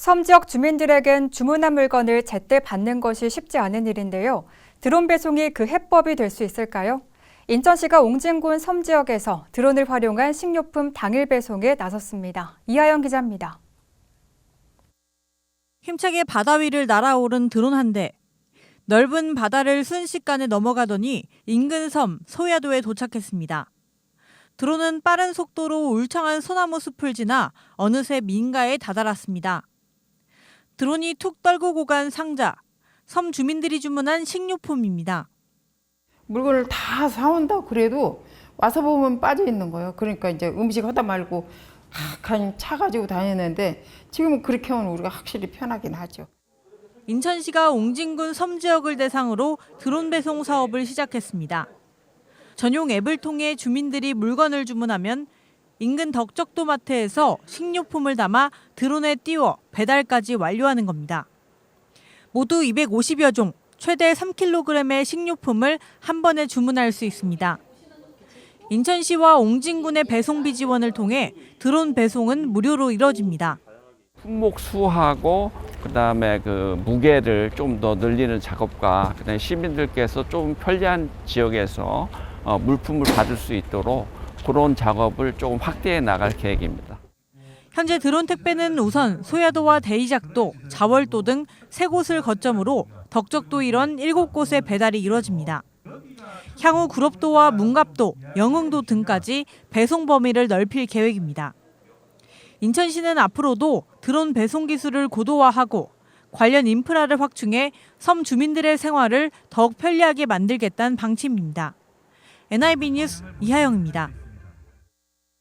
섬 지역 주민들에겐 주문한 물건을 제때 받는 것이 쉽지 않은 일인데요. 드론 배송이 그 해법이 될 수 있을까요? 인천시가 옹진군 섬 지역에서 드론을 활용한 식료품 당일 배송에 나섰습니다. 이하영 기자입니다. 힘차게 바다 위를 날아오른 드론 한 대. 넓은 바다를 순식간에 넘어가더니 인근 섬 소야도에 도착했습니다. 드론은 빠른 속도로 울창한 소나무 숲을 지나 어느새 민가에 다다랐습니다. 드론이 툭 떨구고 간 상자. 섬 주민들이 주문한 식료품입니다. 물건을 다 사온다 그래도 와서 보면 빠져 있는 거예요. 그러니까 이제 음식 하다 말고 그냥 차 가지고 다녔는데 지금은 그렇게 하면 우리가 확실히 편하긴 하죠. 인천시가 옹진군 섬 지역을 대상으로 드론 배송 사업을 시작했습니다. 전용 앱을 통해 주민들이 물건을 주문하면 인근 덕적도 마트에서 식료품을 담아 드론에 띄워 배달까지 완료하는 겁니다. 모두 250여 종, 최대 3kg의 식료품을 한 번에 주문할 수 있습니다. 인천시와 옹진군의 배송비 지원을 통해 드론 배송은 무료로 이뤄집니다. 품목 수하고 그다음에 그 무게를 좀 더 늘리는 작업과 그다음에 시민들께서 좀 편리한 지역에서 어, 물품을 받을 수 있도록 그런 작업을 조금 확대해 나갈 계획입니다. 현재 드론 택배는 우선 소야도와 대이작도, 자월도 등 세 곳을 거점으로 덕적도 일원 7곳에 배달이 이뤄집니다. 향후 구럽도와 문갑도, 영흥도 등까지 배송 범위를 넓힐 계획입니다. 인천시는 앞으로도 드론 배송 기술을 고도화하고 관련 인프라를 확충해 섬 주민들의 생활을 더욱 편리하게 만들겠다는 방침입니다. NIB 뉴스 이하영입니다.